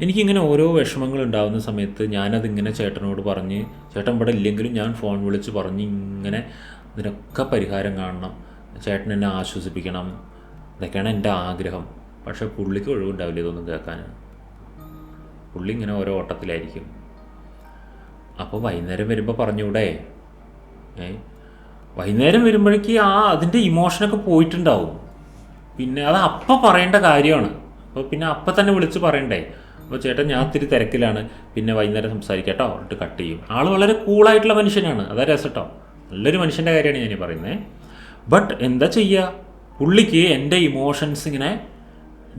എനിക്കിങ്ങനെ ഓരോ വിഷമങ്ങൾ ഉണ്ടാകുന്ന സമയത്ത് ഞാനതിങ്ങനെ ചേട്ടനോട് പറഞ്ഞ് ചേട്ടൻ ഇവിടെ ഇല്ലെങ്കിലും ഞാൻ ഫോൺ വിളിച്ച് പറഞ്ഞ് ഇങ്ങനെ ഇതിനൊക്കെ പരിഹാരം കാണണം. ചേട്ടൻ എന്നെ ആശ്വസിപ്പിക്കണം. ഇതൊക്കെയാണ് എന്റെ ആഗ്രഹം. പക്ഷേ പുള്ളിക്ക് ഒഴിവുണ്ടാവില്ല ഇതൊന്നും കേൾക്കാൻ. പുള്ളി ഇങ്ങനെ ഓരോ ഓട്ടത്തിലായിരിക്കും. അപ്പോൾ വൈകുന്നേരം വരുമ്പോൾ പറഞ്ഞൂടെ ഏ? വൈകുന്നേരം വരുമ്പോഴേക്ക് ആ അതിന്റെ ഇമോഷനൊക്കെ പോയിട്ടുണ്ടാവും. പിന്നെ അത് അപ്പം പറയേണ്ട കാര്യമാണ്. അപ്പോൾ പിന്നെ അപ്പം തന്നെ വിളിച്ച് പറയണ്ടേ? അപ്പോൾ ചേട്ടൻ ഞാൻ ഇത്തിരി തിരക്കിലാണ്. പിന്നെ വൈകുന്നേരം സംസാരിക്കാം കേട്ടോ എന്നിട്ട് കട്ട് ചെയ്യും. ആൾ വളരെ കൂളായിട്ടുള്ള മനുഷ്യനാണ്. അതാ രസം കേട്ടോ നല്ലൊരു മനുഷ്യന്റെ കാര്യമാണ് ഞാൻ പറയുന്നത് ബട്ട് എന്താ ചെയ്യുക പുള്ളിക്ക് എന്റെ ഇമോഷൻസ് ഇങ്ങനെ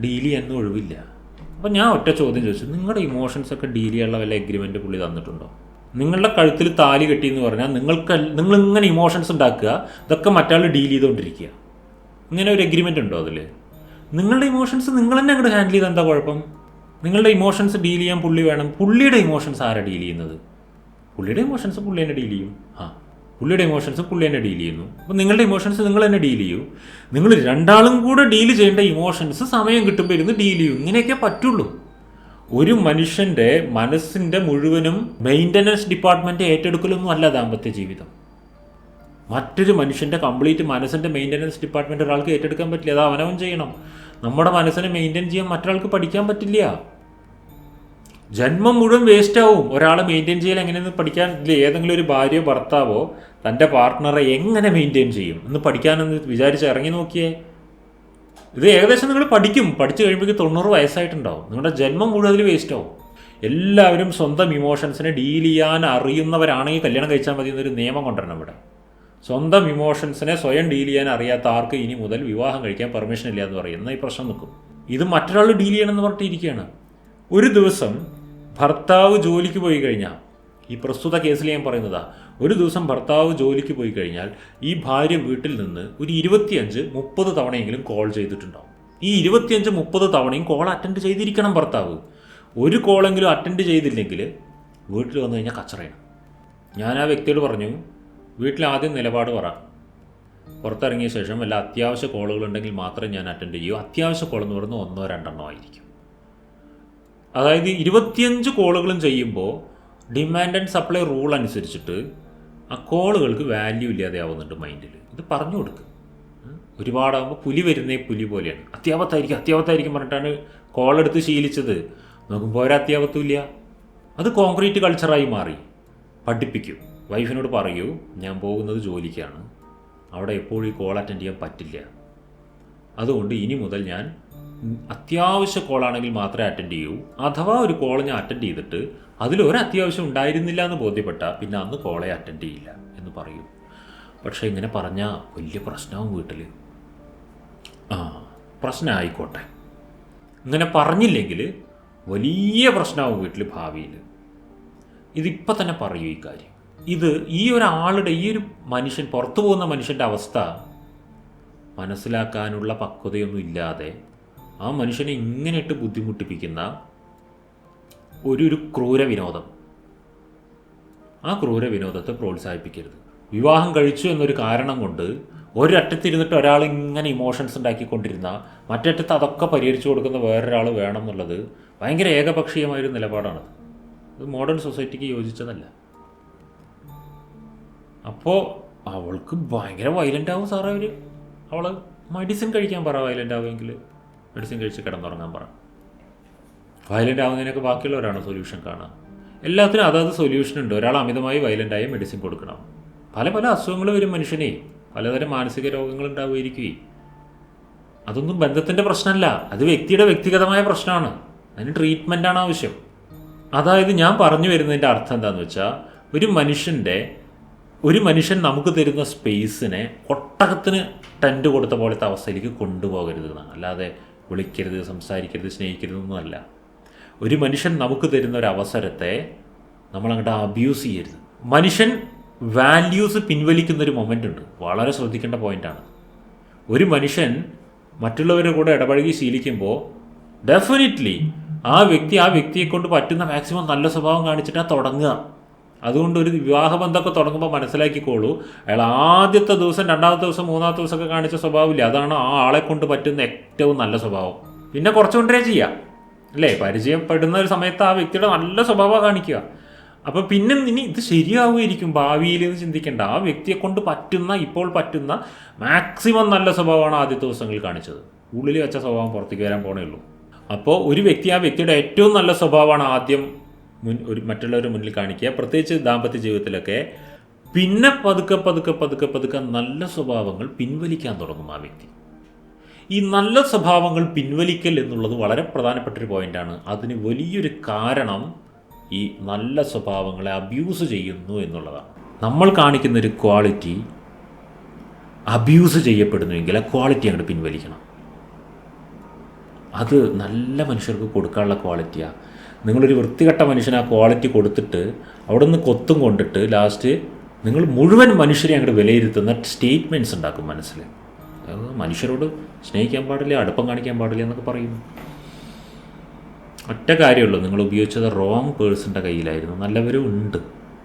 ഡീൽ ചെയ്യാൻ ഒഴിവില്ല. അപ്പോൾ ഞാൻ ഒറ്റ ചോദ്യം ചോദിച്ചു. നിങ്ങളുടെ ഇമോഷൻസ് ഒക്കെ ഡീൽ ചെയ്യാനുള്ള വല്ല എഗ്രിമെന്റ് പുള്ളി തന്നിട്ടുണ്ടോ? നിങ്ങളുടെ കഴുത്തിൽ താലി കെട്ടി എന്ന് പറഞ്ഞാൽ നിങ്ങൾക്ക് നിങ്ങൾ ഇങ്ങനെ ഇമോഷൻസ് ഉണ്ടാക്കുക. ഇതൊക്കെ മറ്റാൾ ഡീൽ ചെയ്തുകൊണ്ടിരിക്കുക. ഇങ്ങനെ ഒരു എഗ്രിമെന്റ് ഉണ്ടോ അതിൽ നിങ്ങളുടെ ഇമോഷൻസ് നിങ്ങൾ തന്നെ അങ്ങോട്ട് ഹാൻഡിൽ ചെയ്താൽ എന്താ കുഴപ്പം? നിങ്ങളുടെ ഇമോഷൻസ് ഡീൽ ചെയ്യാൻ പുള്ളി വേണം. പുള്ളിയുടെ ഇമോഷൻസ് ആരാ ഡീൽ ചെയ്യുന്നത്? പുള്ളിയുടെ ഇമോഷൻസ് പുള്ളി തന്നെ ഡീൽ ചെയ്യും. ആ പുള്ളിയുടെ ഇമോഷൻസ് പുള്ളി തന്നെ ഡീൽ ചെയ്യുന്നു. അപ്പോൾ നിങ്ങളുടെ ഇമോഷൻസ് നിങ്ങൾ തന്നെ ഡീൽ ചെയ്യൂ. നിങ്ങൾ രണ്ടാളും കൂടെ ഡീൽ ചെയ്യേണ്ട ഇമോഷൻസ് സമയം കിട്ടുമ്പോൾ ഇരുന്ന് ഡീൽ ചെയ്യും. ഇങ്ങനെയൊക്കെ പറ്റുള്ളൂ. ഒരു മനുഷ്യന്റെ മനസ്സിന്റെ മുഴുവനും മെയിന്റനൻസ് ഡിപ്പാർട്ട്മെന്റ് ഏറ്റെടുക്കലൊന്നും അല്ല ദാമ്പത്യ ജീവിതം. മറ്റൊരു മനുഷ്യന്റെ കംപ്ലീറ്റ് മനസ്സിന്റെ മെയിന്റനൻസ് ഡിപ്പാർട്ട്മെന്റ് ഒരാൾക്ക് ഏറ്റെടുക്കാൻ പറ്റില്ല. അത് അവനവൻ ചെയ്യണം. നമ്മുടെ മനസ്സിനെ മെയിന്റെയിൻ ചെയ്യാൻ മറ്റൊരാൾക്ക് പഠിക്കാൻ പറ്റില്ല. ജന്മം മുഴുവൻ വേസ്റ്റ് ആവും. ഒരാളെ മെയിന്റെയിൻ ചെയ്യാൻ എങ്ങനെയെന്ന് പഠിക്കാൻ ഇല്ല. ഏതെങ്കിലും ഒരു ഭാര്യയോ ഭർത്താവോ തന്റെ പാർട്ട്ണറെ എങ്ങനെ മെയിന്റെയിൻ ചെയ്യും? എന്ന് പഠിക്കാനെന്ന് വിചാരിച്ച് ഇറങ്ങി നോക്കിയേ. ഇത് ഏകദേശം നിങ്ങൾ പഠിക്കും. പഠിച്ചു കഴിയുമ്പോഴേക്ക് തൊണ്ണൂറ് വയസ്സായിട്ടുണ്ടാവും. നിങ്ങളുടെ ജന്മം മുഴുവൻ അതിൽ വേസ്റ്റ് ആവും. എല്ലാവരും സ്വന്തം ഇമോഷൻസിനെ ഡീൽ ചെയ്യാൻ അറിയുന്നവരാണെങ്കിൽ കല്യാണം കഴിച്ചാൽ മതി എന്നൊരു നിയമം കൊണ്ടുവരണം ഇവിടെ. സ്വന്തം ഇമോഷൻസിനെ സ്വയം ഡീൽ ചെയ്യാൻ അറിയാത്ത ആർക്ക് ഇനി മുതൽ വിവാഹം കഴിക്കാൻ പെർമിഷൻ ഇല്ല എന്ന് പറയും എന്നാൽ ഈ പ്രശ്നം നിൽക്കും ഇത് മറ്റൊരാൾ ഡീൽ ചെയ്യണമെന്ന് പറഞ്ഞിട്ടിരിക്കുകയാണ്. ഒരു ദിവസം ഭർത്താവ് ജോലിക്ക് പോയി കഴിഞ്ഞാൽ ഈ പ്രസ്തുത കേസിൽ ഞാൻ പറയുന്നതാ ഒരു ദിവസം ഭർത്താവ് ജോലിക്ക് പോയി കഴിഞ്ഞാൽ ഈ ഭാര്യ വീട്ടിൽ നിന്ന് ഒരു ഇരുപത്തിയഞ്ച് മുപ്പത് തവണയെങ്കിലും കോൾ ചെയ്തിട്ടുണ്ടാവും. ഈ ഇരുപത്തിയഞ്ച് മുപ്പത് തവണയും കോൾ അറ്റൻഡ് ചെയ്തിരിക്കണം ഭർത്താവ്. ഒരു കോളെങ്കിലും അറ്റൻഡ് ചെയ്തില്ലെങ്കിൽ വീട്ടിൽ വന്നു കഴിഞ്ഞാൽ കച്ചറയാണ്. ഞാൻ ആ വ്യക്തിയോട് പറഞ്ഞു വീട്ടിൽ ആദ്യം നിലപാട് പറ. പുറത്തിറങ്ങിയ ശേഷം വല്ല അത്യാവശ്യ കോളുകളുണ്ടെങ്കിൽ മാത്രമേ ഞാൻ അറ്റൻഡ് ചെയ്യൂ. അത്യാവശ്യ കോൾ എന്ന് പറയുന്നത് ഒന്നോ രണ്ടെണ്ണോ ആയിരിക്കും. അതായത് ഇരുപത്തിയഞ്ച് കോളുകളും ചെയ്യുമ്പോൾ ഡിമാൻഡ് ആൻഡ് സപ്ലൈ റൂൾ അനുസരിച്ചിട്ട് ആ കോളുകൾക്ക് വാല്യൂ ഇല്ലാതെ ആവുന്നുണ്ട് മൈൻഡിൽ ഇത് പറഞ്ഞു കൊടുക്കുക ഉം. ഒരുപാടാകുമ്പോൾ പുലി വരുന്നേ പുലി പോലെയാണ്. അത്യാപത്തായിരിക്കും അത്യാപത്തായിരിക്കും പറഞ്ഞിട്ടാണ് കോൾ എടുത്ത് ശീലിച്ചത്. നോക്കുമ്പോൾ ഇല്ല. അത് കോൺക്രീറ്റ് കൾച്ചറായി മാറി. പഠിപ്പിക്കും. വൈഫിനോട് പറയൂ ഞാൻ പോകുന്നത് ജോലിക്കാണ്. അവിടെ എപ്പോഴും ഈ കോൾ അറ്റൻഡ് ചെയ്യാൻ പറ്റില്ല. അതുകൊണ്ട് ഇനി മുതൽ ഞാൻ അത്യാവശ്യ കോളാണെങ്കിൽ മാത്രമേ അറ്റൻഡ് ചെയ്യൂ. അഥവാ ഒരു കോൾ ഞാൻ അറ്റൻഡ് ചെയ്തിട്ട് അതിലൊരു അത്യാവശ്യം ഉണ്ടായിരുന്നില്ല എന്ന് ബോധ്യപ്പെട്ട പിന്നെ അന്ന് കോളേ അറ്റൻഡ് ചെയ്യില്ല എന്ന് പറയൂ. പക്ഷേ ഇങ്ങനെ പറഞ്ഞാൽ വലിയ പ്രശ്നവും വീട്ടിൽ. ആ പ്രശ്നമായിക്കോട്ടെ. ഇങ്ങനെ പറഞ്ഞില്ലെങ്കിൽ വലിയ പ്രശ്നമാവും വീട്ടിൽ ഭാവിയിൽ. ഇതിപ്പോൾ തന്നെ പറയൂ ഈ കാര്യം. ഇത് ഈ ഒരാളുടെ ഈ ഒരു മനുഷ്യൻ പുറത്തു പോകുന്ന മനുഷ്യന്റെ അവസ്ഥ മനസ്സിലാക്കാനുള്ള പക്വതയൊന്നും ഇല്ലാതെ ആ മനുഷ്യനെ ഇങ്ങനെയിട്ട് ബുദ്ധിമുട്ടിപ്പിക്കുന്ന ഒരു ഒരു ക്രൂര വിനോദം. ആ ക്രൂര വിനോദത്തെ പ്രോത്സാഹിപ്പിക്കരുത്. വിവാഹം കഴിച്ചു എന്നൊരു കാരണം കൊണ്ട് ഒരറ്റത്തിരുന്നിട്ട് ഒരാൾ ഇങ്ങനെ ഇമോഷൻസ് ഉണ്ടാക്കിക്കൊണ്ടിരുന്ന മറ്ററ്റത്ത് അതൊക്കെ പരിഹരിച്ചു കൊടുക്കുന്ന വേറൊരാൾ വേണം എന്നുള്ളത് ഭയങ്കര ഏകപക്ഷീയമായൊരു നിലപാടാണ് ഇത് മോഡേൺ സൊസൈറ്റിക്ക് യോജിച്ചതല്ല. അപ്പോൾ അവൾക്ക് ഭയങ്കര വയലന്റ് ആവും സാറേ അവർ അവൾ മെഡിസിൻ കഴിക്കാൻ പറ വയലന്റ് ആവുമെങ്കിൽ മെഡിസിൻ കഴിച്ച് കിടന്നുറങ്ങാൻ പറ. വയലന്റ് ആവുന്നതിനൊക്കെ ബാക്കിയുള്ളവരാണ് സൊല്യൂഷൻ കാണുക? എല്ലാത്തിനും അതാത് സൊല്യൂഷൻ ഉണ്ട്. ഒരാൾ അമിതമായി വയലന്റായി മെഡിസിൻ കൊടുക്കണം. പല പല അസുഖങ്ങൾ വരും മനുഷ്യനെ. പലതരം മാനസിക രോഗങ്ങൾ ഉണ്ടാവുമായിരിക്കുമേ അതൊന്നും ബന്ധത്തിന്റെ പ്രശ്നമല്ല. അത് വ്യക്തിയുടെ വ്യക്തിഗതമായ പ്രശ്നമാണ്. അതിന് ട്രീറ്റ്മെന്റാണ് ആവശ്യം. അതായത് ഞാൻ പറഞ്ഞു വരുന്നതിന്റെ അർത്ഥം എന്താണെന്ന് വെച്ചാൽ ഒരു മനുഷ്യന്റെ ഒരു മനുഷ്യൻ നമുക്ക് തരുന്ന സ്പേസിനെ ഒട്ടകത്തിന് ടെന്റ് കൊടുത്ത പോലത്തെ അവസ്ഥയിലേക്ക് കൊണ്ടുപോകരുത് എന്നാണ്. അല്ലാതെ വിളിക്കരുത് സംസാരിക്കരുത് സ്നേഹിക്കരുത് ഒന്നുമല്ല ഒരു മനുഷ്യൻ നമുക്ക് തരുന്ന ഒരു അവസരത്തെ നമ്മൾ അങ്ങോട്ട് അബ്യൂസ് ചെയ്യരുത്. മനുഷ്യൻ വാല്യൂസ് പിൻവലിക്കുന്ന ഒരു മൊമെന്റ് ഉണ്ട്. വളരെ ശ്രദ്ധിക്കേണ്ട പോയിന്റാണ് ഒരു മനുഷ്യൻ മറ്റുള്ളവരുടെ കൂടെ ഇടപഴകി ശീലിക്കുമ്പോൾ ഡെഫിനറ്റ്ലി ആ വ്യക്തി ആ വ്യക്തിയെ കൊണ്ട് പറ്റുന്ന മാക്സിമം നല്ല സ്വഭാവം കാണിച്ചിട്ടാണ് തുടങ്ങുക. അതുകൊണ്ട് ഒരു വിവാഹബന്ധമൊക്കെ തുടങ്ങുമ്പോൾ മനസ്സിലാക്കിക്കോളൂ. അയാൾ ആദ്യത്തെ ദിവസം രണ്ടാമത്തെ ദിവസം മൂന്നാമത്തെ ദിവസമൊക്കെ കാണിച്ച സ്വഭാവമില്ല. അതാണ് ആ ആളെ കൊണ്ട് പറ്റുന്ന ഏറ്റവും നല്ല സ്വഭാവം. പിന്നെ കുറച്ചുകൊണ്ടേ ചെയ്യാം. അല്ലേ? പരിചയപ്പെടുന്ന ഒരു സമയത്ത് ആ വ്യക്തിയുടെ നല്ല സ്വഭാവം കാണിക്കുക. അപ്പോൾ പിന്നെ ഇനി ഇത് ശരിയാവുമായിരിക്കും ഭാവിയിൽ എന്ന് ചിന്തിക്കേണ്ട. ആ വ്യക്തിയെ കൊണ്ട് പറ്റുന്ന ഇപ്പോൾ പറ്റുന്ന മാക്സിമം നല്ല സ്വഭാവമാണ് ആദ്യത്തെ ദിവസങ്ങളിൽ കാണിച്ചത്. ഉള്ളിൽ വെച്ച സ്വഭാവം പുറത്തേക്ക് വരാൻ പോണേ ഉള്ളൂ. അപ്പോൾ ഒരു വ്യക്തി ആ വ്യക്തിയുടെ ഏറ്റവും നല്ല സ്വഭാവമാണ് ആദ്യം മുൻ ഒരു മറ്റുള്ളവരുടെ മുന്നിൽ കാണിക്കുക. പ്രത്യേകിച്ച് ദാമ്പത്യ ജീവിതത്തിലൊക്കെ പിന്നെ പതുക്കെ പതുക്കെ പതുക്കെ പതുക്കെ നല്ല സ്വഭാവങ്ങൾ പിൻവലിക്കാൻ തുടങ്ങും ആ വ്യക്തി. ഈ നല്ല സ്വഭാവങ്ങൾ പിൻവലിക്കൽ എന്നുള്ളത് വളരെ പ്രധാനപ്പെട്ടൊരു പോയിന്റാണ് അതിന് വലിയൊരു കാരണം ഈ നല്ല സ്വഭാവങ്ങളെ അബ്യൂസ് ചെയ്യുന്നു എന്നുള്ളതാണ്. നമ്മൾ കാണിക്കുന്ന ഒരു ക്വാളിറ്റി അബ്യൂസ് ചെയ്യപ്പെടുന്നുവെങ്കിൽ ആ ക്വാളിറ്റി അങ്ങോട്ട് പിൻവലിക്കണം. അത് നല്ല മനുഷ്യർക്ക് കൊടുക്കാനുള്ള ക്വാളിറ്റിയാണ് നിങ്ങളൊരു വൃത്തികെട്ട മനുഷ്യന് ആ ക്വാളിറ്റി കൊടുത്തിട്ട് അവിടെ നിന്ന് കൊത്തും കൊണ്ടിട്ട് ലാസ്റ്റ് നിങ്ങൾ മുഴുവൻ മനുഷ്യരെ അങ്ങോട്ട് വിലയിരുത്തുന്ന സ്റ്റേറ്റ്മെന്റ്സ് ഉണ്ടാക്കും മനസ്സിൽ. അത് മനുഷ്യരോട് സ്നേഹിക്കാൻ പാടില്ല അടുപ്പം കാണിക്കാൻ പാടില്ല എന്നൊക്കെ പറയുന്നു. ഒറ്റ കാര്യമുള്ളൂ നിങ്ങൾ ഉപയോഗിച്ചത് റോങ് പേഴ്സന്റെ കയ്യിലായിരുന്നു. നല്ലവരും ഉണ്ട്.